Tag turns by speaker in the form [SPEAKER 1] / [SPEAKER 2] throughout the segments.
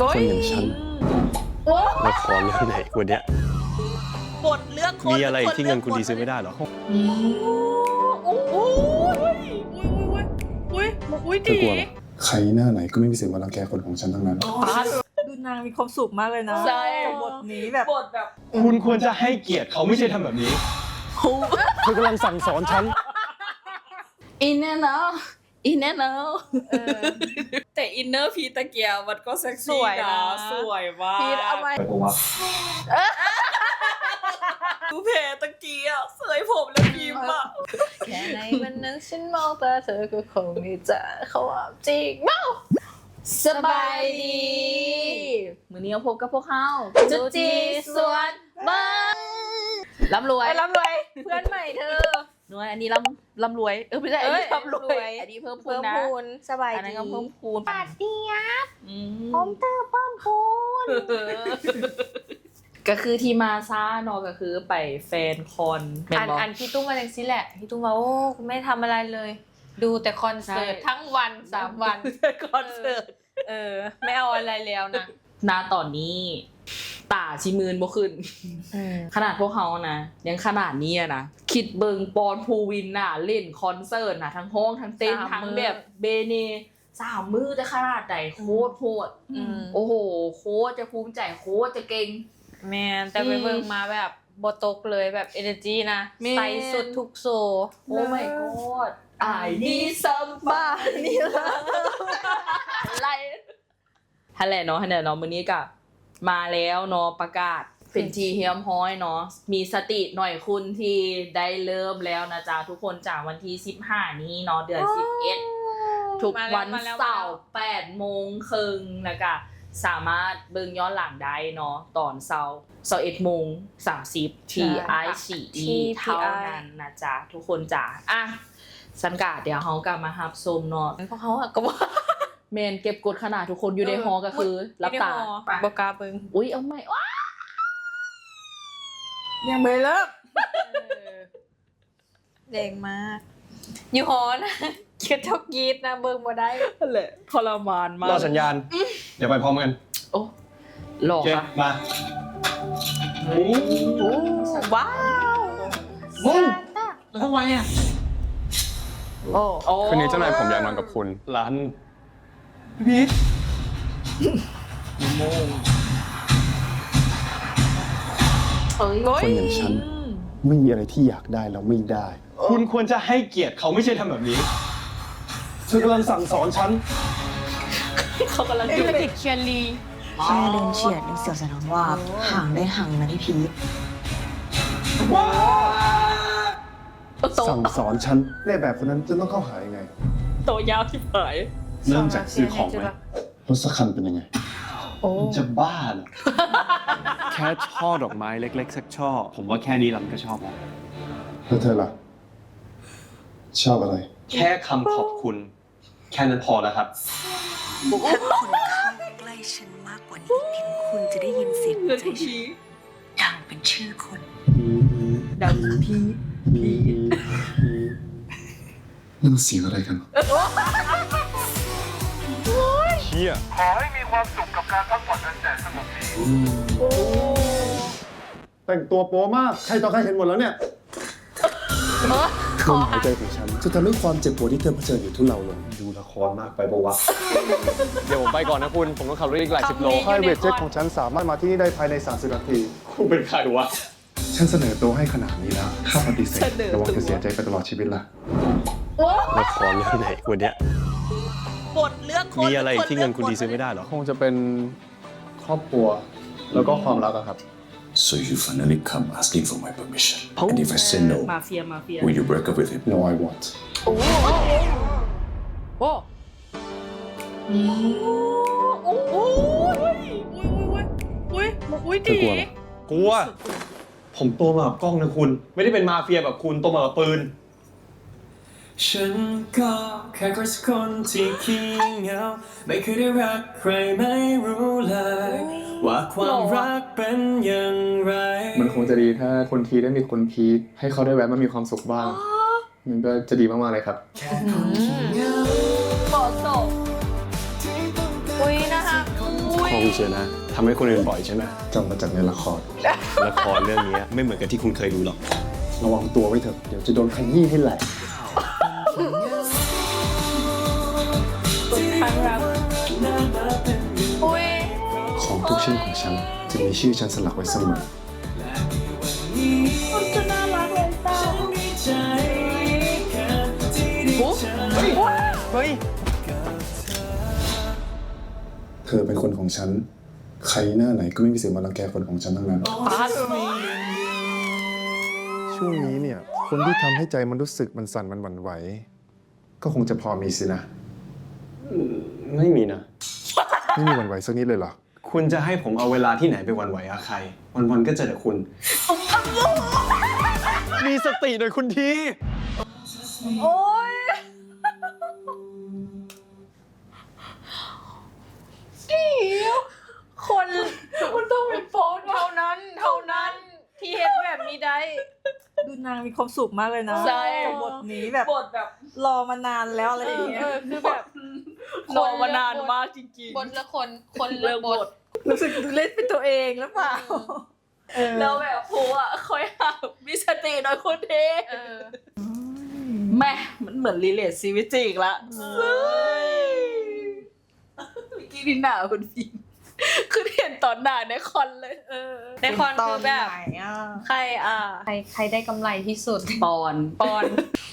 [SPEAKER 1] คนอย่างฉันละครเรื่องไหนวันเนี้ย
[SPEAKER 2] บทเรื่องคน
[SPEAKER 1] มีอะไรที่เงินคุณดีซื้อไม่ได้หรอ
[SPEAKER 2] โอ้โหอุ้ยอุ้ยอุ้ยอุ้ย
[SPEAKER 1] เธอ
[SPEAKER 2] ดี
[SPEAKER 1] กลัวเหรอ
[SPEAKER 3] ใครหน้าไหนก็ไม่มีสิทธิ์มารังแกคนของฉันทั้งนั้น
[SPEAKER 4] ดูนางมีความสุขมากเลยนะ
[SPEAKER 2] ใช่
[SPEAKER 4] กับบทนี้แบบ
[SPEAKER 2] บทแบบ
[SPEAKER 1] คุณควรจะให้เกียรติเขาไม่ใช่ทำแบบนี้ เธอกำลังสั่งสอนฉัน
[SPEAKER 2] อินเนอร์เนาะ อินเนอร์เนาะแต่อินเนอร์พีตะเกียบมันก็เซ็ก
[SPEAKER 4] ส
[SPEAKER 2] ซี่
[SPEAKER 4] วยนะ
[SPEAKER 2] สวยมาก
[SPEAKER 4] พีทเอาไว้
[SPEAKER 3] ไปปะวะ
[SPEAKER 2] ดูเพตะเกียบเสยผมแล้วพิมพ์อะ
[SPEAKER 4] แค่ในวันนั้นฉันมองตาเธอก็คงไม่เจอเขาว่าจริงเมา
[SPEAKER 2] สบายดีมือนี้เราพบกับพวกเขาจุดจีสวนบ้านร่ำรวย
[SPEAKER 4] ไอ้ร่ำรวยเพื่อนใหม่เธอ
[SPEAKER 2] นวลอันนี้ร่ำร่ำรวยเออไม่ใช่อันนี้
[SPEAKER 4] เอ้ย
[SPEAKER 2] ร่ำรว
[SPEAKER 4] ร่ำรวยย
[SPEAKER 2] อันนี้เพิ่มพู
[SPEAKER 4] เพิ่
[SPEAKER 2] น
[SPEAKER 4] ม
[SPEAKER 2] นะ
[SPEAKER 4] พูนสบาย
[SPEAKER 2] อันนั้น
[SPEAKER 4] ดี
[SPEAKER 2] ก็เพิ่มพูน
[SPEAKER 4] ปาดเดียบ
[SPEAKER 2] อื
[SPEAKER 4] ผมเตอร์เพิ่มพูน
[SPEAKER 2] ก็คือที่มาซ่าเนอะก็คือไปแฟนคอนแม
[SPEAKER 4] อั
[SPEAKER 2] น
[SPEAKER 4] น
[SPEAKER 2] บอก
[SPEAKER 4] อันพี่ตุ้มมาจังสิแหละพี่ตุ้มว่าโอ้กูไม่ทำอะไรเลย ดูแต่คอนเสิร์ต
[SPEAKER 2] ใช่
[SPEAKER 4] ทั้งวันสามวัน
[SPEAKER 2] คอนเสิร์ต
[SPEAKER 4] เออ ไม่เอาอะไรแล้วนะ
[SPEAKER 2] นาตอนนี้ ตาชิมืนบ่ขึ้น ขนาดพวกเขานะยังขนาดนี้อะนะคิดเบิงปอนภูวินน่ะ เล่นคอนเสิร์ตนะทั้งห้องทั้งเต้น
[SPEAKER 4] สาม
[SPEAKER 2] ทั้ง
[SPEAKER 4] มื้อ
[SPEAKER 2] แบบเบเนสามมือจะขนาดไหนโคตรโหด
[SPEAKER 4] อืม
[SPEAKER 2] โอ้โห โคตรจะภูมิใจโคตรจะเก่ง
[SPEAKER 4] แมนแต่ไป
[SPEAKER 2] อืม
[SPEAKER 4] เบิ่งมาแบบบตกเลยแบบ energy นะ
[SPEAKER 2] แม่น
[SPEAKER 4] ใส่สุดทุกโซ
[SPEAKER 2] โอ้ my god I need somebody อะไรฮันแหละเนาะฮันแหละเนาะมื้อนี้กับ มาแล้วเนาะประกาศเป็นทีเฮียมฮ้อยเนาะมีสติหน่อยคุณที่ได้เริ่มแล้วนะจ๊ะทุกคนจากวันที่15นี้เนาะเดือน11ทุก
[SPEAKER 4] มาแล้ว
[SPEAKER 2] วัน
[SPEAKER 4] มาแล้ว
[SPEAKER 2] เสาร์8โมงครึ่งแล้วก็สามารถเบิ่งย้อนหลังได้เนาะตอนเสาร์21โมง30ที่ i 4 e เท่านั้นนะจ๊ะทุกคนจ๋าอะสันกาเดี๋ยวเฮากลับมาฮับชมเนาะ
[SPEAKER 4] เพราะเขาอะก็บอก
[SPEAKER 2] เมนเก็บกดขนาดทุกคนอยู่ในฮอก็คือรับตา
[SPEAKER 4] บกล้าเบิ่ง
[SPEAKER 2] อุ้ยเอาไม่ว้า
[SPEAKER 4] ยังไม่เลิกเด็กมาก อยู่หอนะเคิดเท่ากรีดนะเบิ่งบ่ได้
[SPEAKER 2] แหละทรมานมาร
[SPEAKER 1] อกสัญญาณ เดี๋ยวไปพร้อมกัน
[SPEAKER 2] โอ้หลอ
[SPEAKER 1] โอกเค
[SPEAKER 2] อะ
[SPEAKER 1] มา
[SPEAKER 4] ว้าว
[SPEAKER 1] มึงแล้วทำไมอะ
[SPEAKER 2] โอ้โอ้
[SPEAKER 3] คืนนี้เจ้านายผมอยากนอนกับคุณ
[SPEAKER 1] ร้าน พีท
[SPEAKER 2] เอ้ย
[SPEAKER 3] คนอย่างฉัน ไม่มีอะไรที่อยากได้แล้วไม่ได้
[SPEAKER 1] คุณควรจะให้เกียรติเขาไม่ใช่ทำแบบนี้เธอกำลังสั่งสอนฉัน
[SPEAKER 2] เขากำลัง
[SPEAKER 4] เอ็
[SPEAKER 2] ดู
[SPEAKER 4] นติดเชียร์ลี
[SPEAKER 5] แค่เดินเฉียดยังเสียวสนองว่าบห่างได้ห่างนะพี่พีท
[SPEAKER 2] โต
[SPEAKER 3] สั่งสอนฉันในแบบคนนั้นจะต้องเข้าหายังไง
[SPEAKER 2] โตยาวที่เผย
[SPEAKER 3] เริ่มจากซื้อของไหมรถสักคันเป็นยังไง
[SPEAKER 1] มันจะบ้าเหรอ แค่ช่อดอกไม้เล็ก ๆ สักช่อ ผมว่าแค่นี้ลำก็ชอบแล้ว
[SPEAKER 3] แล้วเธอล่ะ ชอบอะไร
[SPEAKER 1] แค่คำขอบคุณ แค่นั้นพอแล้วครับ
[SPEAKER 5] ถ้าคุณเข้าใกล้ฉันมากกว่านี้เพียงคุณจะได้ยินเสียง
[SPEAKER 2] เงิน
[SPEAKER 5] ใจ
[SPEAKER 2] ทุก
[SPEAKER 5] ฉั
[SPEAKER 2] ที
[SPEAKER 5] นดังเป็นชื่อคน
[SPEAKER 2] ดังพี
[SPEAKER 3] นั่นเสียงอะไรกัน
[SPEAKER 1] เชี่ย
[SPEAKER 6] ขอให้มีความสุขกับการพักผ่อนอันแสนสงบนี้
[SPEAKER 3] แต่งตัวโป๊มาก ใครต่อใครเห็นหมดแล้วเนี่ยลมหายใจของฉันจะทำให้ความเจ็บปวดที่เธอเผชิญอยู่ทุเลาลง
[SPEAKER 1] ดูละครมากไปปะวะ เดี๋ยวผมไปก่อนนะคุณ ผมต้องขับรถอีกหลายสิบโล
[SPEAKER 3] ไพรเวทเจ็ตของฉันสามารถมาที่นี่ได้ภายใน 30 นาที
[SPEAKER 1] คุณเป็นใครวะ
[SPEAKER 3] ฉันเสนอตัวให้ขนาดนี้แล้วถ้าปฏิเสธระวังจะเสียใจไปตลอดชีวิตละ
[SPEAKER 1] ละครเรื่องไหนวันเนี้ย
[SPEAKER 2] บทเรื่องคน
[SPEAKER 1] มีอะไรที่เงินคุณดีซื้อไม่ได้หรอ
[SPEAKER 3] คงจะเป็นครอบครัวแล้วก็ความรักอะครับ
[SPEAKER 7] So you finally come asking for my permission. And if I say no,
[SPEAKER 2] มาเฟียมาเฟีย
[SPEAKER 7] will you break up with him?
[SPEAKER 3] No I want
[SPEAKER 4] โอ้
[SPEAKER 2] โอ้
[SPEAKER 4] โอ้โอ้ยอุ้ยอุ้ยอุ้ย
[SPEAKER 1] เธอกลัวเหรอกลัว ผมโตมากับกล้องนะคุณ ไม่ได้เป็นมาเฟียแบบคุณโตมากับปืน
[SPEAKER 8] ฉันก็แค่คนสักคนที่ขี้เหงา ไม่เคยได้รักใครไม่รู้เลย ว่าความรักเป็นอย่างไร
[SPEAKER 3] มันคงจะดีถ้าคนทีได้มีคนพีคให้เขาได้แวะมามีความสุขบ้าง มันก็จะดีมากๆเลยครับ
[SPEAKER 8] แค่คนขี้เหงา
[SPEAKER 4] เหมาะสมอุ้ยนะคะอุ้ย
[SPEAKER 1] งเชียวนะทำให้คนอื่นบ่อยใช่ไหม
[SPEAKER 3] จำมาจากในละคร
[SPEAKER 1] ละครเรื่องนี้ไม่เหมือนกับที่คุณเคยดูหรอก
[SPEAKER 3] ระวังตัวไว้เถอะ เดี๋ยวจะโดนขยี้ให้แหลก ชิ้นของฉันจะมีชื่อฉันสลักไว้เสมอ
[SPEAKER 4] มันจะน่ารักเลยเต้า
[SPEAKER 3] เฮ้ย เธอเป็นคนของฉัน ใครหน้าไหนก็ไม่มีสิทธิ์มารังแกคนของฉันทั้งนั้น ช่วงนี้เนี่ย คนที่ทำให้ใจมันรู้สึกมันสั่นมันหวั่นไหว ก็คงจะพอมีสินะ
[SPEAKER 1] ไม่มีนะ
[SPEAKER 3] ไม่มีหวั่นไหวสักนิดเลยเหรอ
[SPEAKER 1] คุณจะให้ผมเอาเวลาที่ไหนไปหวันไหวอาใคร วันๆก็เจอแต่คุณ มีสติหน่อยคุณที
[SPEAKER 4] โอ้ยเดี๋ยวคนมันต้องเป็นโฟนเท่านั้น เท่านั้นที่เห็นแบบนี้ได้
[SPEAKER 9] ดูนางมีความสุขมากเลยนะ
[SPEAKER 2] ใช่
[SPEAKER 9] กับบทนี้แบบ
[SPEAKER 2] บทแบบ
[SPEAKER 9] รอมานานแล้วอะไรอย่างเงี้ย
[SPEAKER 4] เออคือแบบ
[SPEAKER 2] รอมานานมากจริง
[SPEAKER 4] บทละคน คน
[SPEAKER 2] ๆ
[SPEAKER 4] ละ
[SPEAKER 2] เรื่อง
[SPEAKER 4] บบท
[SPEAKER 2] ท
[SPEAKER 9] รู้สึกเล่นเป็นตัวเองหรือเปล่าเออ
[SPEAKER 2] แล้วแบบโหอะคอยหามีสติหน่อยคนเท
[SPEAKER 4] เออ
[SPEAKER 2] แม่มันเหมือนรีเลทชีวิตจริงละเฮ้ยเมื่อกี้นี่หนาวคุณฟิล์มคือเห็นตอนหนาในคอนเลย
[SPEAKER 4] เออ ในคอน
[SPEAKER 9] ตอ
[SPEAKER 4] คื
[SPEAKER 9] น
[SPEAKER 4] อ
[SPEAKER 9] ไห
[SPEAKER 4] แบบ
[SPEAKER 9] นอะ
[SPEAKER 4] ใครอะ ใครใครได้กำไรที่สุด
[SPEAKER 2] ปอน
[SPEAKER 4] ปอน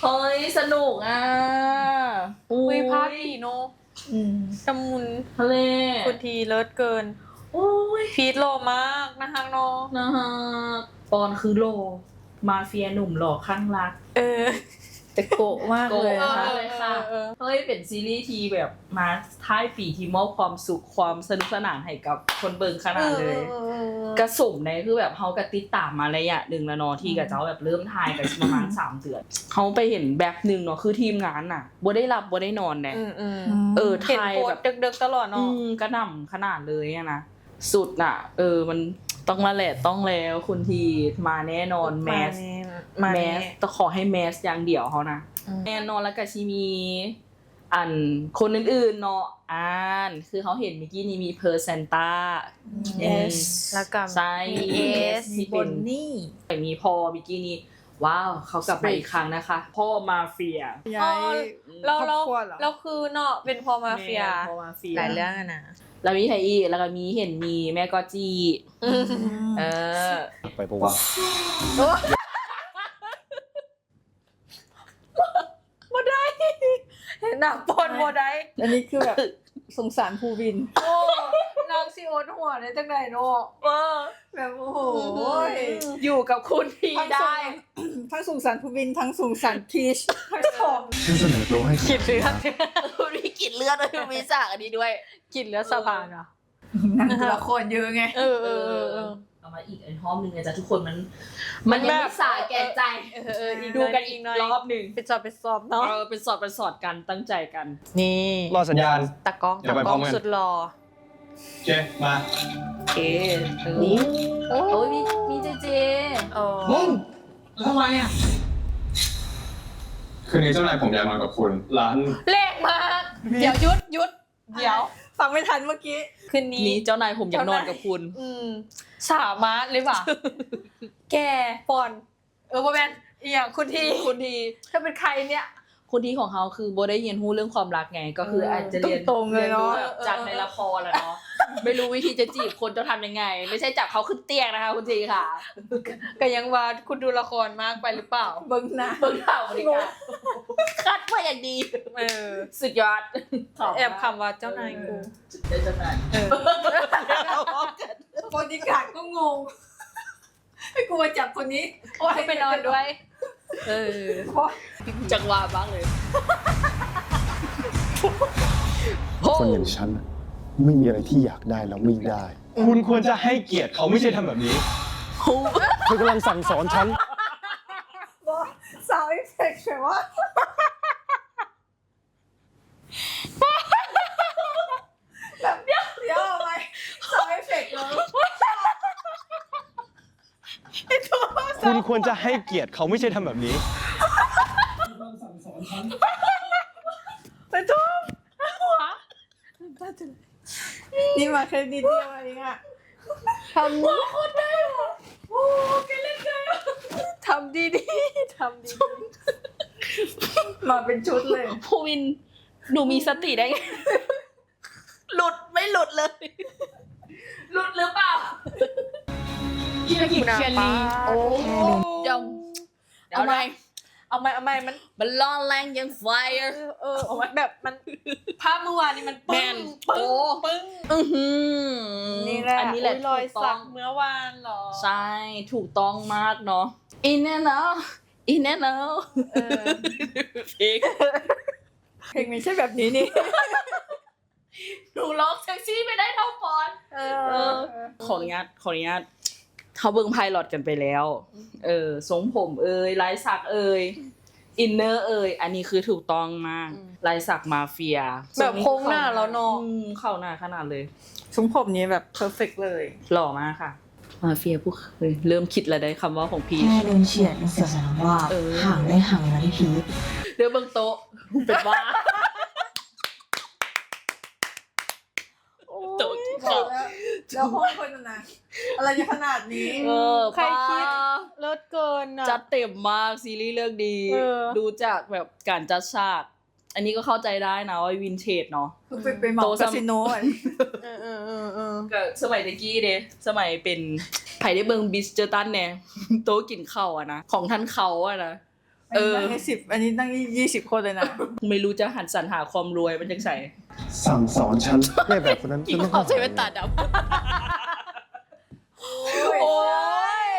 [SPEAKER 2] เฮ้ย สนุกอะ
[SPEAKER 4] อุ้ยภาพดีเนอะ
[SPEAKER 9] อืม
[SPEAKER 4] จำมุน
[SPEAKER 2] ทะเล
[SPEAKER 4] คุณทีเลิศเกิน
[SPEAKER 2] โอ้ย
[SPEAKER 4] พีทโลมากนะคะน้อง
[SPEAKER 2] นะฮะปอนคือโล มาเฟียหนุ่มหล่อข้างรัก
[SPEAKER 4] เออ
[SPEAKER 9] แต่โกะมากเลย
[SPEAKER 2] โกะ
[SPEAKER 9] นะคะ
[SPEAKER 2] เลยค่ะ
[SPEAKER 4] เออ
[SPEAKER 2] เฮ้ยเป็นซีรีส์ทีแบบมาท้ายปีที่มอบความสุขความสนุกสนานให้กับคนเบิงขนาดเลย กระสมในคือแบบเขากระติดตามมาระยะหนึ่งแล้วเนาะที่กับเจ้าแบบเริ่มถ่ายกันประมาณ สามเดือนเขาไปเห็นแบบหนึ่งเนาะคือทีมงานน่ะบ่ได้หลับบ่ได้นอนแน่
[SPEAKER 4] อืมอืม
[SPEAKER 2] เออ
[SPEAKER 4] เห็น
[SPEAKER 2] ถ่าย
[SPEAKER 4] โพส
[SPEAKER 2] แบบ
[SPEAKER 4] ต์ดึกๆตลอด
[SPEAKER 2] อื
[SPEAKER 4] เนาะ
[SPEAKER 2] มกระหน่ำขนาดเลยอะนะ สุดน่ะ เออ มันต้องมาแหละต้องแล้วคุณทีมาแน่นอนแมส
[SPEAKER 4] มา
[SPEAKER 2] แม
[SPEAKER 4] แน่
[SPEAKER 2] สต้องขอให้แมสอย่างเดียวเขานะ
[SPEAKER 4] อืม
[SPEAKER 2] แน่นอนแล้วก็ชิมี อันคนอื่นๆเนาะอ่านคือเขาเห็นเมื่อกี้นี้มีเพอร์เซนต้า
[SPEAKER 9] yes
[SPEAKER 4] แล้วก็
[SPEAKER 2] ใช่
[SPEAKER 4] มีเอส
[SPEAKER 9] มี
[SPEAKER 2] ที่
[SPEAKER 9] บ
[SPEAKER 2] เป็น
[SPEAKER 9] นนี่
[SPEAKER 2] มีพอเมื่อกี้นี้ ว้าวเขากลับมาอีกครั้งนะคะ พ่อมาเฟีย
[SPEAKER 9] ย้าย
[SPEAKER 4] เรา
[SPEAKER 9] คร
[SPEAKER 4] เรา
[SPEAKER 9] อบครัวเหรอ
[SPEAKER 4] เราคือเนาะเป็นพอมาเฟีย
[SPEAKER 2] พ่อมาเฟีย
[SPEAKER 4] หลายเรื่องอะนะ
[SPEAKER 2] แล้วมีใครอีกแล้วก็มีเห็นมีแม่กอจีเออ
[SPEAKER 1] ไปปะวะ
[SPEAKER 4] เห็นหนังปอนโมได้
[SPEAKER 9] อันนี้คือแบบสงสารภูวิน
[SPEAKER 4] โอ้ นางซีโอตหัวได้จังไหนเนาะ
[SPEAKER 2] เออ
[SPEAKER 9] แบบโอ้โห
[SPEAKER 2] อยู่กับคุณที
[SPEAKER 9] ทั้ง
[SPEAKER 2] ได้
[SPEAKER 9] ทั้งสงสารภูวินทั้งสงสารพีชทั้งสอง
[SPEAKER 3] ฉันเสนอตัวให้
[SPEAKER 4] กินเลือด
[SPEAKER 2] คุณมีกลิ่นเลือดด้วยคุณมีสากอันนี้ด้วย
[SPEAKER 4] กินเลือดสะพานอะ
[SPEAKER 9] นางตัวละครเยอะไง
[SPEAKER 4] เออเออเออเออ
[SPEAKER 2] เอามาอีกอันห้อมหนึ่งนะจ๊ะทุกคนมัน มันยัง
[SPEAKER 4] แบบ
[SPEAKER 2] ไม่สายแก่ใจ
[SPEAKER 4] เออเอออีก
[SPEAKER 2] ดูกันอีก
[SPEAKER 4] หน่อย
[SPEAKER 2] รอบหนึ่ง
[SPEAKER 4] ไปสอบไปสอบเนาะ
[SPEAKER 2] เออเป็นสอดเป็นสอดกันตั้งใจกัน
[SPEAKER 4] นี่
[SPEAKER 1] รอสัญญาณ
[SPEAKER 4] ตะกล้อง
[SPEAKER 1] เดี๋ย
[SPEAKER 4] ตะ
[SPEAKER 1] วไป
[SPEAKER 4] กล้อง
[SPEAKER 1] พร้อมกัน
[SPEAKER 4] สุดหล่อ
[SPEAKER 1] โอ เคมา
[SPEAKER 2] โอเคนี่โอ้ยมีมีเจเจ
[SPEAKER 4] โอ้
[SPEAKER 1] มึงทำไมอะ
[SPEAKER 3] คืนนี้เจ้านายผมอยากนอนกับคุณ
[SPEAKER 1] ร้าน
[SPEAKER 4] เลขมากเดี๋ยวหยุดหยุดเดี๋ยว
[SPEAKER 9] ฟังไม่ทันเมื่อกี้
[SPEAKER 4] คืนนี้
[SPEAKER 2] นี่เจ้านายผมอยากนอนกับคุณ
[SPEAKER 4] อืมสามารถเลยว่ะ แกปอน เออโมแมนอีอย่างคุณที
[SPEAKER 2] คุณที
[SPEAKER 4] ถ้าเป็นใครเนี่ย
[SPEAKER 2] คุณทีของเขาคือโบได้เรียนรู้เรื่องความรักไง ก็คืออาจจะเรียน
[SPEAKER 9] ตรงๆเลยเนาะ
[SPEAKER 2] รีรู้แบบจากในละครแหละเนาะไม่รู้วิธีจะจีบคนจะทำยังไง ไม่ใช่จับเขาขึ้นเตียงนะคะคุณทีค่ะ
[SPEAKER 4] ก็ยังว่าคุณดูละครมากไปหรือเปล่า
[SPEAKER 9] เบิ้งหน้า
[SPEAKER 2] เพิ่งข่าวบริการคัดมาอย่างดี
[SPEAKER 4] เออ
[SPEAKER 2] สุดยอด
[SPEAKER 4] แอบคำว่าเจ้านายกู
[SPEAKER 2] เจ้านาย
[SPEAKER 9] บริการก็งงให้กูมาจับคนนี้โอ้ย
[SPEAKER 4] ให้ไปนอนด้วย เออ
[SPEAKER 2] จังหวะบ้างเลย
[SPEAKER 3] คนอย่างฉันน่ะไม่มีอะไรที่อยากได้แล้วไม่ได้
[SPEAKER 1] คุณควรจะให้เกียรติเขาไม่ใช่ทำแบบนี้
[SPEAKER 3] เธอกำลังสั่งสอนฉัน
[SPEAKER 9] สาวเอฟเฟกต์แบบว่า แบบเดี๋ยวเดี๋ยวเอาไหมสาวเอฟเฟกต์เลย
[SPEAKER 1] คุณควรจะให้เกียรติเขาไม่ใช่ทำแบบนี้
[SPEAKER 9] ไปทุบนี่มาแค่นิดเดียวเองอะ
[SPEAKER 4] ทำว่าโคตรได้โอ้แกเล่นได้ทำดีดีๆทำดี
[SPEAKER 9] มาเป็นชุดเลย
[SPEAKER 2] ภูวินหนูมีสติได้ไง หลุดไม่หลุดเลย หลุดหรือเปล่า
[SPEAKER 4] ๆพี่กิจเชียนลีโอ้
[SPEAKER 2] เดี๋ยวเดี๋ยว
[SPEAKER 4] เอาไหม
[SPEAKER 2] นะ
[SPEAKER 4] เอาไหมเอาไหมมัน
[SPEAKER 2] มันร้อนแรงยังไฟ
[SPEAKER 4] เออเออเอาไหมแบบมันภาพเมื่อวานนี้มัน
[SPEAKER 2] แม
[SPEAKER 4] ปึ้ง
[SPEAKER 2] น
[SPEAKER 4] ปึ้ง
[SPEAKER 2] โอ้
[SPEAKER 4] ปึ้ง
[SPEAKER 2] อื้อหือ
[SPEAKER 4] นี่แหละ
[SPEAKER 2] อันนี้แหละ
[SPEAKER 4] อุ๊ยรอย
[SPEAKER 2] ถูก
[SPEAKER 4] สั
[SPEAKER 2] ต้อกง
[SPEAKER 4] เมื่อวานเหรอ
[SPEAKER 2] ใช่ถูกต้องมากเนาะอินแน่เนาะอินแน่เนาะ
[SPEAKER 4] เออ
[SPEAKER 2] เพลง
[SPEAKER 9] เพลงไม่ใช่แบบนี้นี่
[SPEAKER 2] หนูร้องเซ็กซี่ไม่ได้เท่าฟอน
[SPEAKER 4] เอ
[SPEAKER 2] เอ
[SPEAKER 4] อ
[SPEAKER 2] อขออนุญาตขออนุญาต เขาเบิ่งไพลอตกันไปแล้ว เออทรงผมเอ่ยลายสักเอ่ยอินเนอร์เอ่ยอันนี้คือถูกต้องมาก
[SPEAKER 4] อืม
[SPEAKER 2] ลายสักมาเฟีย
[SPEAKER 4] แบบโค้งหน้าแล้วเนอะ
[SPEAKER 2] อืมเข้าหน้าขนาดเลย
[SPEAKER 9] ทรงผมนี้แบบเพอร์เฟกเลย
[SPEAKER 2] หล่อมากค่ะ มาเฟียผู้เคยเริ่มคิดแล้วได้คำว่าของพีช
[SPEAKER 5] แค่เดินเฉียดยังเสียสนามว่า
[SPEAKER 2] เออ
[SPEAKER 5] ห่างได้ห่างนะพี่พีท
[SPEAKER 2] เดี๋ยวเบิ่งโต๊ะเป็นว่าโต๊ะกิน
[SPEAKER 9] บอ
[SPEAKER 2] ข้าว
[SPEAKER 9] ก แล้วแล้วห้องคนน่ะนะอะไรจะขนาดนี้
[SPEAKER 2] เออ
[SPEAKER 4] ใครคิด
[SPEAKER 2] ป้า
[SPEAKER 4] เลิศเกินอะ
[SPEAKER 2] จัดเต็มมากซีรีส์เรื่องดี
[SPEAKER 4] เออ
[SPEAKER 2] ดูจากแบบการจัดฉาก อันนี้ก็เข้าใจได้นะว่าวินเทจเนาะ
[SPEAKER 9] คือไปไปเหมา
[SPEAKER 2] โตซ้ำ
[SPEAKER 9] คาสิโนอะ
[SPEAKER 4] เออเออเออเออ
[SPEAKER 2] ก็สมัยตะกี้เด้สมัยเป็นไผ่ได้เบิงบิสเจอตันเนี่ย โต๊ะกินข้าวอะนะ ของท่านเขาอะนะ
[SPEAKER 9] อันนี้นั่งสิบอันนี้นั่งยี่สิบคนเลยนะ
[SPEAKER 2] ไม่รู้จะหันสรรหาความรวยมันจังใส่
[SPEAKER 3] สั่งสอนฉันแม่แบบคนนั้น
[SPEAKER 2] กิน
[SPEAKER 3] ฉันต้อง
[SPEAKER 2] ข้าว
[SPEAKER 3] เข้า
[SPEAKER 2] ใช้
[SPEAKER 3] ใจ
[SPEAKER 2] แว่นตาดำ
[SPEAKER 9] โอ้
[SPEAKER 2] โอ้ย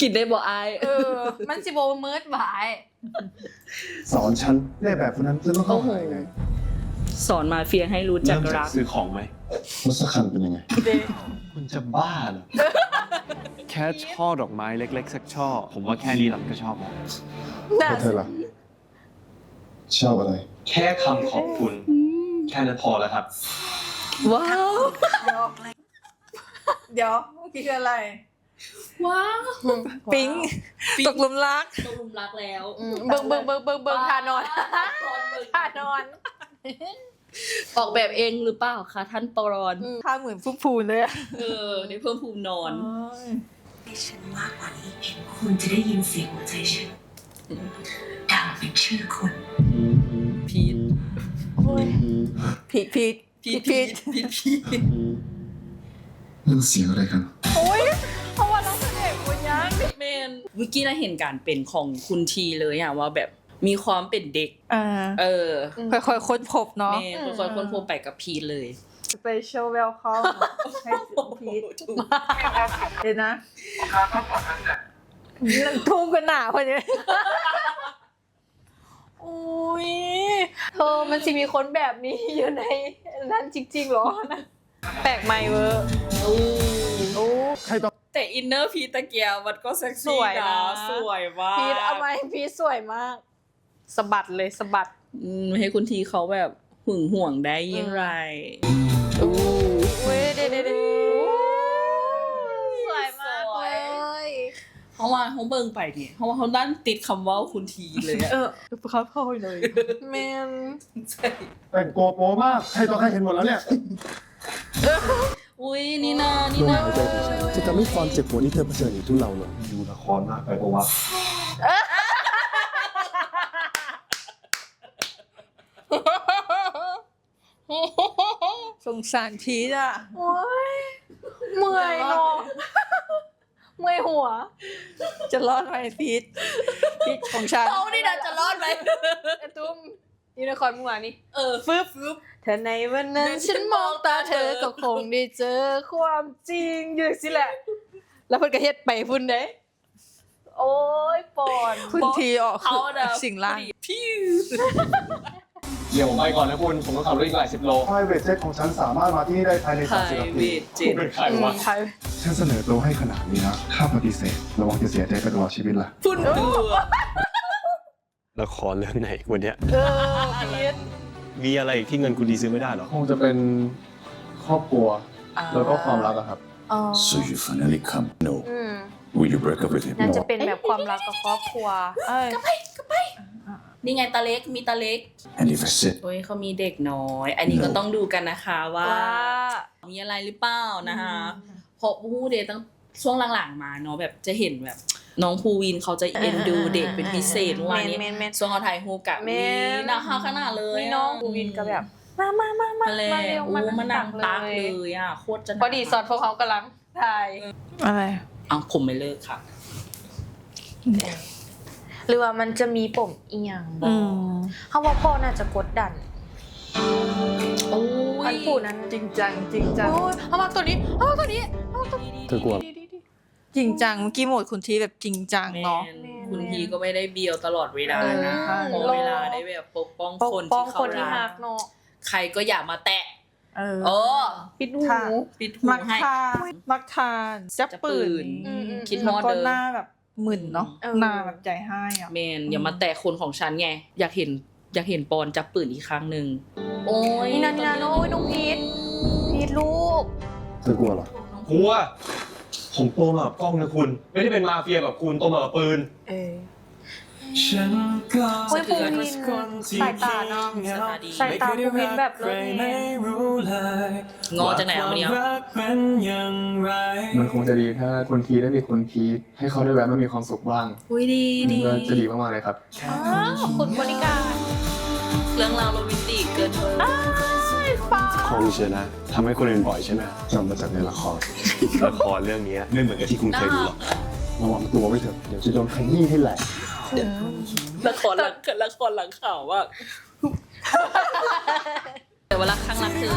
[SPEAKER 2] กินได้บ่อาย
[SPEAKER 4] เออ มันสิโบมืดหวาย
[SPEAKER 3] สอนฉันแม่แบบคนนั้นฉันต้องเข้าใจไง
[SPEAKER 2] สอนมาเฟียให้รู้จัก
[SPEAKER 1] เริ่มจาก
[SPEAKER 2] รัก
[SPEAKER 1] ซื้อของไหม
[SPEAKER 3] รถสักคันเป็นยังไง
[SPEAKER 1] คุณจะบ้าเหรอ แค่ช่อดอกไม้เล็ก ๆ สักช่อ ผมว่าแค่นี้เราก็ชอบแล้ว
[SPEAKER 4] น่า
[SPEAKER 3] แล้วเธอล่ะ ชอบอะไร
[SPEAKER 1] แค่คำขอบคุณ แค่นั้นพอแล้วครับ
[SPEAKER 2] ว้าว
[SPEAKER 9] เดี๋ยวเมื่อกี้คืออะไร
[SPEAKER 2] ว้าว
[SPEAKER 9] ปิ๊งตกหลุมรัก
[SPEAKER 2] ตกหลุมรักแล้ว
[SPEAKER 4] อืมเบิ่งเบิ่งเบิ่งเบิ่งเบิ่งทานอน
[SPEAKER 2] ตอนเบิ่ง
[SPEAKER 4] ทานอน
[SPEAKER 2] ออกแบบเองหรือเปล่าคะท่านปรอน
[SPEAKER 9] ท่าเหมือนฟุ้งฟูนเลยอะ
[SPEAKER 2] เออได้เพิ่มภูมินอน
[SPEAKER 5] ให้ฉันมากกว่านี้เห็นคุณจะได้ยินเสียงหัวใจฉันดังเป็นชื่อคุณ
[SPEAKER 2] พีท
[SPEAKER 9] ผิดผิด
[SPEAKER 2] พีท
[SPEAKER 9] ผิด
[SPEAKER 2] พีทพีท
[SPEAKER 3] เรื่องเสียงอะไรกัน
[SPEAKER 4] โอ้ยเพราะว่าน้องเสน่ห์คุณยัง
[SPEAKER 2] เมนวิกกี้น่าเห็นการเป็นของคุณทีเลยอะว่าแบบ มีความเป็นเด็ก
[SPEAKER 9] อ่า
[SPEAKER 2] เออ
[SPEAKER 9] ค่อยๆค้นพบเนาะ
[SPEAKER 2] เมนคนๆคนพบไปกับพีทเลย
[SPEAKER 9] special welcome ให้พีทเดี๋ยวนะ
[SPEAKER 6] การพักผ่อนนั้นแหละ
[SPEAKER 9] ทุ่มกันหนาคนนี้อุ้ย
[SPEAKER 4] เธอมันสิมีคนแบบนี้อยู่ในนั้นจริงๆเหรอนะแปลกใหม่เวอร์
[SPEAKER 2] โอ้
[SPEAKER 3] ใครต้อง
[SPEAKER 2] แต่อินเนอร์พีตะเกียบมันก็เซ็ก
[SPEAKER 4] ส
[SPEAKER 2] ซี่
[SPEAKER 4] วยนะ
[SPEAKER 2] นะสวยมาก
[SPEAKER 4] พีทเอามาให้พีทสวยมาก สะบัดเลยสะบัด
[SPEAKER 2] อืมให้คุณทีเขาแบบหึงห่วงได้ยิ่งไร
[SPEAKER 4] เว้ยเด็ดเด็ดสวยมากเลย
[SPEAKER 2] เพราะว่าเขาเบิ่งไปเนี่ยเพราะว่าเขาด้านติดคำว่าคุณทีเลยอะ
[SPEAKER 9] เออเขาเข้าไปเลย
[SPEAKER 4] แมน
[SPEAKER 2] ใช่
[SPEAKER 3] แต่งโกโปมากใครต้องใครเห็นหมดแล้วเนี่ย
[SPEAKER 2] อุ้ยนี่นานี่
[SPEAKER 3] ลม
[SPEAKER 2] นา
[SPEAKER 3] หายใจของฉันจะทำให้ความเจ็บปวดที่เธอเผชิญอยู่ทุเลาลง
[SPEAKER 1] ดูละครมากไปปะวะ
[SPEAKER 9] สงสารพีทอะ
[SPEAKER 4] โอ้ยเมื่อยเนอะเมื่อยหัว
[SPEAKER 9] จะรอดไหมพีทพีทของฉัน
[SPEAKER 2] เขานี่นะจะรอดไหม
[SPEAKER 4] ไอ้ตุ้มยูนิคอร์นเมื่อวานนี้
[SPEAKER 2] เออฟึบฟึบ
[SPEAKER 4] เธอในวันนั้นฉันมองตาเธอก็คงได้เจอความจริงอยู่สิแหละ แล้วเพิ่นก็เฮ็ดไปพุ่นเด้โอ้ยปอน
[SPEAKER 9] คุณทีออก
[SPEAKER 2] เขาเดา
[SPEAKER 9] สิ่งล่าง
[SPEAKER 2] พิว
[SPEAKER 1] เดี๋ยวผมไปก่อนนะคุณ ผมต้องขับรถอีกหลายสิบโล
[SPEAKER 3] private jet ของฉันสามารถมาที่นี่ได้ภายใน
[SPEAKER 2] ไทย
[SPEAKER 3] 30นา
[SPEAKER 2] เว
[SPEAKER 3] ที
[SPEAKER 2] ทเจ็
[SPEAKER 1] คุ
[SPEAKER 2] ด
[SPEAKER 1] ณเป็นใครวะ
[SPEAKER 4] ใคร
[SPEAKER 3] ฉันเสนอตัวให้ขนาดนี้นะถ้าปฏิเสธระวังจะเสียใจไปตลอดชีวิตล่ะ
[SPEAKER 2] พุ่นตัว
[SPEAKER 1] ละครเรื่องไหนวันเนี้ย
[SPEAKER 4] เออพีท
[SPEAKER 1] มีอะไรอีกที่เงินคุณดีซื้อไม่ได้เหรอ
[SPEAKER 3] คงจะเป็นครอบครัว แล้วก็ความรักอะครับ
[SPEAKER 4] อ๋อ
[SPEAKER 7] So you finally come. No.
[SPEAKER 4] อืม
[SPEAKER 7] Will you break up with him?
[SPEAKER 4] น่าจะเป็นแบบความรักกับครอบครัว
[SPEAKER 9] เอ้ย
[SPEAKER 2] นี่ไงตาเล็กมีตาเล็ก
[SPEAKER 7] And if I sit
[SPEAKER 2] โอ้ยเขามีเด็กน้อย อันนี้ก็ต้องดูกันนะคะว่า
[SPEAKER 4] ว่า
[SPEAKER 2] มีอะไรหรือเปล่านะคะเพราะผู้เดย์ตั้งช่วงหลังๆมาเนาะแบบจะเห็นแบบ น้องภูวินเขาจะเอ็นดูเด็กเป็นพิเศษเมื่อวานนี้
[SPEAKER 4] แม่นแม่น
[SPEAKER 2] ช่วงเขาถ่ายรูปกับ
[SPEAKER 4] แม่น
[SPEAKER 2] น่ารักขนาดเลย
[SPEAKER 4] มีน้องภูวินก็แบบ มามามามา
[SPEAKER 2] มาเลย
[SPEAKER 4] มาเร็ว
[SPEAKER 2] โอ้
[SPEAKER 4] มา
[SPEAKER 2] มานั่งตัก
[SPEAKER 4] เล
[SPEAKER 2] เลยยอะโคตรจะ
[SPEAKER 4] พอดีสอนพวกเขากำลังถ่ายอะไร
[SPEAKER 2] เอาผมไม่เลิกค่ะ
[SPEAKER 4] หรือว่ามันจะมีปุ่มอีหยังบอเขาว่าพ่อน่าจะกดดัน
[SPEAKER 2] โอ้ย
[SPEAKER 4] อันปู่นั้นจริงจังจริงจังเขามาตัวนี้เขามาตัวนี้เขามาตัวนี้
[SPEAKER 1] เธอกลัว
[SPEAKER 10] จริงจังเมื่อกี้โหมดคุณทีแบบจริงจัง
[SPEAKER 2] แม
[SPEAKER 10] เนาะ
[SPEAKER 2] นคุณพีก็ไม่ได้เบียวตลอดเวลานะ
[SPEAKER 4] เออ
[SPEAKER 2] ขอเวลาได้แบบปกป้อง
[SPEAKER 4] ปก
[SPEAKER 2] คน
[SPEAKER 4] ป้อง
[SPEAKER 2] ที่
[SPEAKER 4] ค
[SPEAKER 2] เขา
[SPEAKER 4] นที่
[SPEAKER 2] รั
[SPEAKER 4] หั
[SPEAKER 2] ก
[SPEAKER 4] กเนาะ
[SPEAKER 2] ใครก็อย่ามาแตะ
[SPEAKER 10] เออ
[SPEAKER 2] เออ
[SPEAKER 4] ปิดหู
[SPEAKER 10] ค่ะ
[SPEAKER 2] ปิดหู
[SPEAKER 10] มัก
[SPEAKER 2] ให้
[SPEAKER 10] ทานมักทานจับ
[SPEAKER 2] จับ
[SPEAKER 10] ปื
[SPEAKER 2] ปื
[SPEAKER 10] น
[SPEAKER 2] น
[SPEAKER 4] อืมอืม
[SPEAKER 2] คิดฮ
[SPEAKER 10] แล้ว
[SPEAKER 2] อด
[SPEAKER 10] ก็
[SPEAKER 2] เด้อ
[SPEAKER 10] หน้าแบบ หมื่นเนาะ
[SPEAKER 4] เออ
[SPEAKER 10] หน้าแบบใจให้อะ
[SPEAKER 2] แมนอย่ามาแตะคนของฉันไง อยากเห็นอยากเห็นปอนจับปืนอีกครั้งหนึ่งโอ้ย
[SPEAKER 4] นี่นานี่นาโอ้ยน้องพีทพีทลูก
[SPEAKER 3] เธอกลัวเหรอ
[SPEAKER 1] กลัว ผมโตมากับกล้องนะคุณ ไม่ได้เป็นมาเฟียแบบคุณโตมากับปืน
[SPEAKER 4] เออ
[SPEAKER 8] ฉันก็
[SPEAKER 4] โอ้ยภูวินสายตาเนอะ สายตาภูวินแบบเลิศ
[SPEAKER 8] ไม่
[SPEAKER 4] แน่
[SPEAKER 8] รู้เลย
[SPEAKER 2] งอจากไหนเอามาเนี่ย
[SPEAKER 8] ว่าความรักเป็นอย่างไร
[SPEAKER 3] มันคงจะดีถ้าคนพีได้มีคนพีให้เขาได้แวะมามีความสุขบ้าง
[SPEAKER 2] อุ้ยดีดี
[SPEAKER 3] ก็จะดีมากๆเลยครับ
[SPEAKER 4] อ้าวคุณบริการ
[SPEAKER 2] เรื่องราวโรแมนติกเกินเบอร์
[SPEAKER 1] คงเชียวนะทำให้คนอื่นบ่อยใช่ไหม
[SPEAKER 3] จำมาจากในละคร
[SPEAKER 1] ละครเรื่องนี้ไม่เหมือนกับที่คุณเคยดูหรอก
[SPEAKER 3] ระวังตัวไว้เถอะเดี๋ยวจะโดนขยี้ให้แหลก
[SPEAKER 2] ละครหลังละครหลังข่าวว่า แต่เวลาข้างรักคือ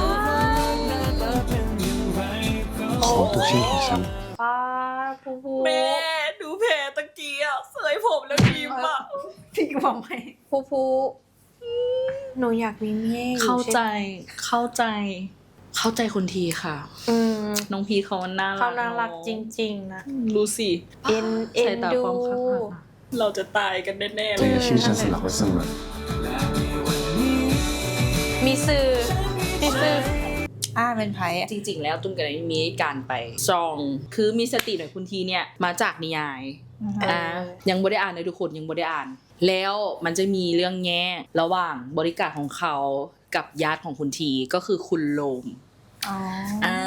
[SPEAKER 3] ขอทุกชิ้นของฉัน
[SPEAKER 4] ป้าภูภู
[SPEAKER 2] แม่ดูแผลตะกี้อะเสยผมแล้วยิ้มอะ
[SPEAKER 10] พี่ก็บอกไม่
[SPEAKER 4] ภูภูหนูอยากมีแม่อยู่
[SPEAKER 2] เข้าใจ
[SPEAKER 4] ช่ไหม
[SPEAKER 2] เข้าใจ เข้าใจคนทีค่ะ
[SPEAKER 4] อืม
[SPEAKER 2] น้องพีเขาน่ารัก
[SPEAKER 4] เขาน่ารัก
[SPEAKER 2] อะ
[SPEAKER 4] จริง ๆ นะ
[SPEAKER 2] รู้สิ
[SPEAKER 4] เอ็นเอ็
[SPEAKER 2] สาย
[SPEAKER 4] น
[SPEAKER 2] ตา
[SPEAKER 4] ดู
[SPEAKER 2] ความข้างรักอะเราจะตายกันแน่ๆเล
[SPEAKER 3] เธ
[SPEAKER 2] ย
[SPEAKER 3] อชื่อฉันสลักไว้เสมอ
[SPEAKER 4] มีสื่อมีสื่ อ
[SPEAKER 10] อ่าเป็นไพ่อะ
[SPEAKER 2] จริงๆ แล้วตุ้มกับนายมีการไปซอง คือมีสติหน่อยคุณทีเนี่ยมาจากนิยายอ่ายังบ่ได้อ่านเลยทุกคนยังบ่ได้อ่าน แล้วมันจะมีเรื่องแง่ระหว่างบริการของเขากับญาติของคุณทีก็คือคุณโลม
[SPEAKER 10] อ๋อ
[SPEAKER 2] อ่า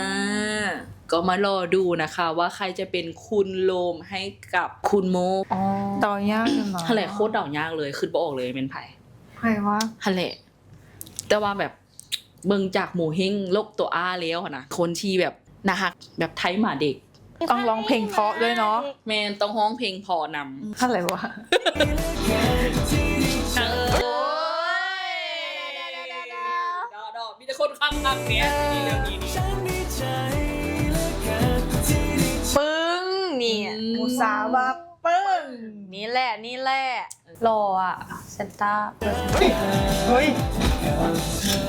[SPEAKER 2] ก็มารอดูนะคะ ว่าใครจะเป็นคุณโลมให้กับคุณโมก
[SPEAKER 4] อ๋อ
[SPEAKER 10] ต่อยากจังเนาะ
[SPEAKER 2] ฮัลแหละโคตรเดายากเลยคือบ่ออกเลยเป็นไผ
[SPEAKER 10] ไพ่ว่า
[SPEAKER 2] ฮัลแหละแต่ว่าแบบ เบิ่งจากหมูเฮงโลกตัวอ้าแล้วอะนะคนที่แบบนะฮักแบบไทยหมาเด็ก
[SPEAKER 10] ต้องร้องเพลงเพราะด้วยเนาะ
[SPEAKER 2] แมนต้องห้องเพลงพอนำ
[SPEAKER 10] อะไรวะ
[SPEAKER 2] เออดอดอมีแต่คนข้างข้างเนี้ยที่เรื่องนี้นี่
[SPEAKER 4] ปึ้งเนี่ย
[SPEAKER 2] อืม
[SPEAKER 10] อุตสาห์ว่าปึ้ง
[SPEAKER 4] นี่แหละนี่แหละรออะเซนต้า
[SPEAKER 10] เฮ้ย
[SPEAKER 4] ปึ้งนี่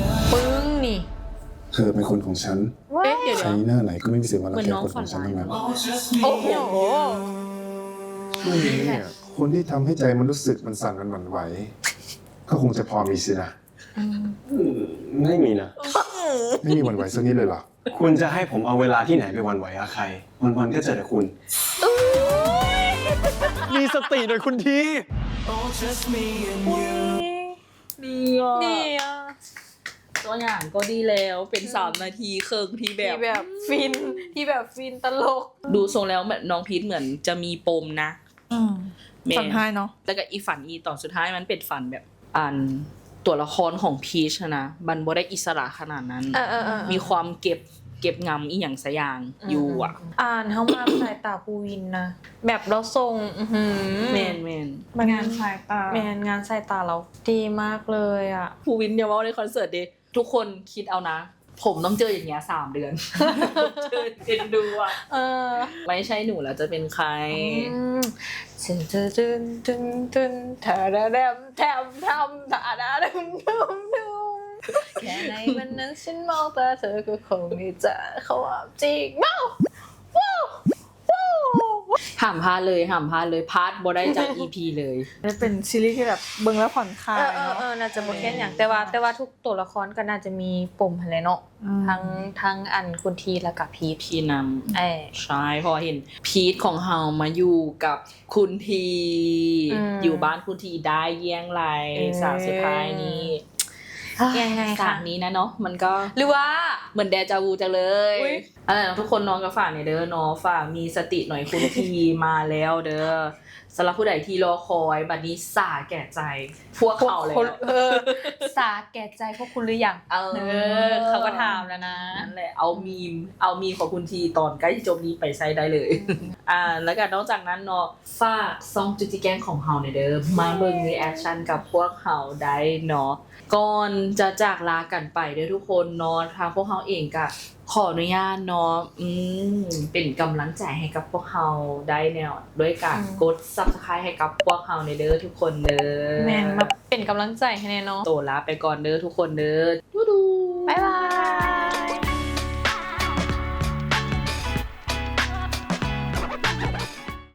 [SPEAKER 3] เธอเป็นคนของฉัน
[SPEAKER 2] เอ๊ะเดี๋ยว
[SPEAKER 3] ใคร
[SPEAKER 2] เดี๋ยว
[SPEAKER 3] หน้าไหนก็ไม่มีสิทธิ์มารัง
[SPEAKER 2] เหมือน
[SPEAKER 3] แก
[SPEAKER 2] น้อง
[SPEAKER 3] คนของฉัน
[SPEAKER 2] ฝันร้าย
[SPEAKER 3] ทั้งนั้น
[SPEAKER 2] โอ้โห
[SPEAKER 3] ช่วงนี้เนี่ยคนที่ทำให้ใจมันรู้สึกมันสั่นมันหวั่นไหว ก็คงจะพอมีสินะ
[SPEAKER 1] ไม่มีนะ
[SPEAKER 3] ไม่มีหวั่นไหวสักนิดเลยเหรอ
[SPEAKER 1] คุณจะให้ผมเอาเวลาที่ไหนไปหวันไหวกับใคร วันๆก็เจอแต่คุณ มีสติหน่อยคุณที
[SPEAKER 8] Oh just me and you
[SPEAKER 2] ดีอะ
[SPEAKER 4] นี่อะ
[SPEAKER 2] ตัวอย่างก็ดีแล้วเป็นสามนาทีครึ่งที่แบ
[SPEAKER 4] ที่
[SPEAKER 2] บ
[SPEAKER 4] แบบฟินที่แบบฟินตลก
[SPEAKER 2] ดูทรงแล้วแบบน้องพีทเหมือนจะมีปมนะ
[SPEAKER 10] อืม
[SPEAKER 2] แม่
[SPEAKER 10] ฝันไห้เนาะ
[SPEAKER 2] แล้วก็อีฝันอีตอนสุดท้ายมันเป็นฝันแบบอ่านตัวละครของพีชอะนะบันบ่ได้อิสระขนาดนั้น
[SPEAKER 4] เออเออเออ
[SPEAKER 2] มีความเก็บเก็บงำอีหยังสกอยางอยู่อะ
[SPEAKER 4] อ่านเข้ามาสายตาภูวินนะ แบบเราทรงอื้อหือ
[SPEAKER 2] แมนแมน
[SPEAKER 4] มัน
[SPEAKER 10] งานสายตา
[SPEAKER 4] แมนงานสายตาเราดีมากเลยอะ
[SPEAKER 2] ภูวินอย่าว่าในคอนเสิร์ตดิ ทุกคนคิดเอานะ ผมต้องเจออย่างเงี้ยสามเดือนเจอเอ็นดูอะ
[SPEAKER 4] เออ
[SPEAKER 2] ไม่ใช่หนูแล้วจะเป็นใคร
[SPEAKER 4] ตึนตึนตึนตึนตึนทาดาดมแทมทำทาดาดมดมดมแค่ในวันนั้นฉันมองตาเธอก็คงไม่เจอเขาว่าจริงว้าวว้าวว้าว
[SPEAKER 2] พ ห้ามพลาดเลยห้ามพลาดเลยพลาดบ่ได้จาก EP เลย
[SPEAKER 10] จะเป็นซีรีส์ที่แบบเบิ่งแล้วผ่อนคลาย
[SPEAKER 4] เออเออ
[SPEAKER 10] เนาะ
[SPEAKER 4] เออน่าจะบ่แค่นอย่างแต่ว่าแต่ว่าทุกตัวละครก็น่าจะมีปมอะไรเนาะ
[SPEAKER 10] ม
[SPEAKER 4] ทั้งทั้งอันคุณทีแล้วกับพีท
[SPEAKER 2] พี่นำ
[SPEAKER 4] เออ
[SPEAKER 2] ใช่เพอเห็นพีทของเฮามาอยู่กับคุณที
[SPEAKER 4] อืม
[SPEAKER 2] อยู่บ้านคุณทีได้เยี่ยงไร
[SPEAKER 4] เออ
[SPEAKER 2] สาวสุดท้ายนี้
[SPEAKER 4] ยังไง
[SPEAKER 2] ฉา
[SPEAKER 4] คะ
[SPEAKER 2] กนี้นะเนาะมันก็
[SPEAKER 4] หรือว่า
[SPEAKER 2] เหมือนแดจาวูจังเลย
[SPEAKER 4] อุ๊ย
[SPEAKER 2] อะไรนะทุกคนนอนกับฝ่าเนี่ยเด้อเนอะฝ่ามีสติหน่อยคุณทีมาแล้วเด้อสำหรับผู้ใดที่รอคอยบัดนี้สาแก่ใจ พวกเขาแล้ว
[SPEAKER 4] คนเออสาแก่ใจพวกคุณหรือยัง
[SPEAKER 2] เอ
[SPEAKER 4] เออเขาก็ถามแล้วนะ
[SPEAKER 2] นั่นแหละเอามีมเอามีมของคุณทีตอนใกล้จบนี้ไปใช้ได้เลย อ่าแล้วก็นอกจากนั้นเนาะฝากซองจุจิแกงของเฮาในอยเด้อมาเบิ่งรีแอคชั่นกับพวกเฮาได้เนาะ ก่อนจะจากลากันไปเด้อทุกคนเนาะทางพวกเฮาเองก็ขออนุญาตเนาะอืมเป็นกำลังใจให้กับพวกเฮาได้แนวด้วยการ
[SPEAKER 4] อืม
[SPEAKER 2] กด Subscribe ให้กับพวกเฮาในอยเด้อทุกคนเด้อ
[SPEAKER 4] แมนมาเป็นกำลังใจให้แน่เนาะ
[SPEAKER 2] โตลาไปก่อนเด้อทุกคนเด้อ
[SPEAKER 4] บ๊ายบาย